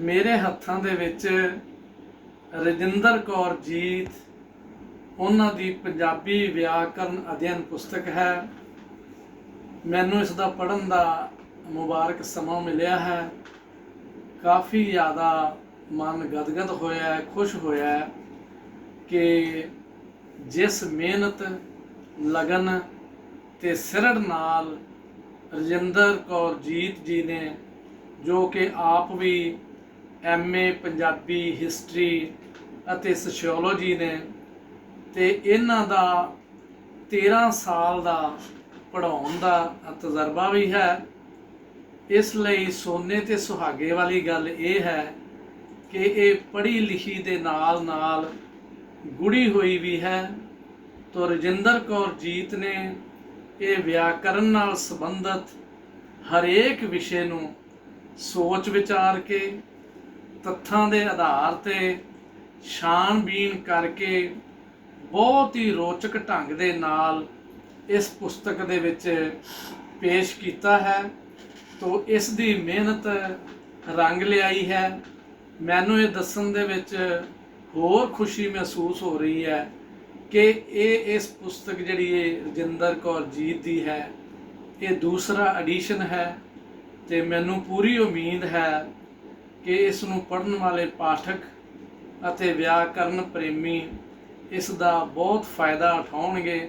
ਮੇਰੇ ਹੱਥਾਂ ਦੇ ਵਿੱਚ ਰਜਿੰਦਰ ਕੌਰ ਜੀਤ, ਉਹਨਾਂ ਦੀ ਪੰਜਾਬੀ ਵਿਆਕਰਨ ਅਧਿਐਨ ਪੁਸਤਕ ਹੈ। ਮੈਨੂੰ ਇਸ ਦਾ ਪੜ੍ਹਨ ਦਾ ਮੁਬਾਰਕ ਸਮਾਂ ਮਿਲਿਆ ਹੈ। ਕਾਫੀ ਜ਼ਿਆਦਾ ਮਨ ਗਦਗਦ ਹੋਇਆ ਹੈ, ਖੁਸ਼ ਹੋਇਆ ਹੈ ਕਿ ਜਿਸ ਮਿਹਨਤ, ਲਗਨ ਤੇ ਸਿਰੜ ਨਾਲ ਰਜਿੰਦਰ ਕੌਰ ਜੀਤ ਜੀ ਨੇ ਜੋ ਕਿ ਆਪ ਵੀ ਐਮਏ ਪੰਜਾਬੀ ਹਿਸਟਰੀ ਅਤੇ ਸੋਸ਼ੀਓਲੋਜੀ ਨੇ ਤੇ ਇਹਨਾਂ ਦਾ 13 ਸਾਲ ਦਾ ਪੜਾਉਣ ਦਾ ਤਜਰਬਾ ਵੀ ਹੈ। ਇਸ ਲਈ ਸੋਨੇ ਤੇ ਸੁਹਾਗੇ ਵਾਲੀ ਗੱਲ ਇਹ ਹੈ ਕਿ ਇਹ ਪੜ੍ਹੀ ਲਿਖੀ ਦੇ ਨਾਲ ਨਾਲ ਗੁੜੀ ਹੋਈ ਵੀ ਹੈ ਤੋ ਰਜਿੰਦਰ ਕੌਰ ਜੀਤ ਨੇ ਇਹ ਵਿਆਕਰਨ ਨਾਲ ਸੰਬੰਧਿਤ ਹਰੇਕ ਵਿਸ਼ੇ ਨੂੰ ਸੋਚ ਵਿਚਾਰ ਕੇ, ਤੱਥਾਂ ਦੇ ਆਧਾਰ ਤੇ ਛਾਣਬੀਣ ਕਰਕੇ ਬਹੁਤ ਹੀ ਰੋਚਕ ਢੰਗ ਦੇ ਨਾਲ ਇਸ ਪੁਸਤਕ ਦੇ ਵਿੱਚ ਪੇਸ਼ ਕੀਤਾ ਹੈ। ਤੋ ਇਸ ਦੀ ਮਿਹਨਤ ਰੰਗ ਲਿਆਈ ਹੈ। ਮੈਨੂੰ ਇਹ ਦੱਸਣ ਦੇ ਵਿੱਚ ਹੋਰ ਖੁਸ਼ੀ ਮਹਿਸੂਸ ਹੋ ਰਹੀ ਹੈ ਕਿ ਇਹ ਇਸ ਪੁਸਤਕ ਜਿਹੜੀ ਹੈ ਰਜਿੰਦਰ ਕੌਰ ਜੀਤ ਦੀ ਹੈ, ਇਹ ਦੂਸਰਾ ਐਡੀਸ਼ਨ ਹੈ। ਤੇ ਮੈਨੂੰ ਪੂਰੀ ਉਮੀਦ ਹੈ ਕਿ ਇਸ ਨੂੰ ਪੜ੍ਹਨ ਵਾਲੇ ਪਾਠਕ ਅਤੇ ਵਿਆਕਰਨ ਪ੍ਰੇਮੀ ਇਸ ਦਾ ਬਹੁਤ ਫਾਇਦਾ ਉਠਾਉਣਗੇ।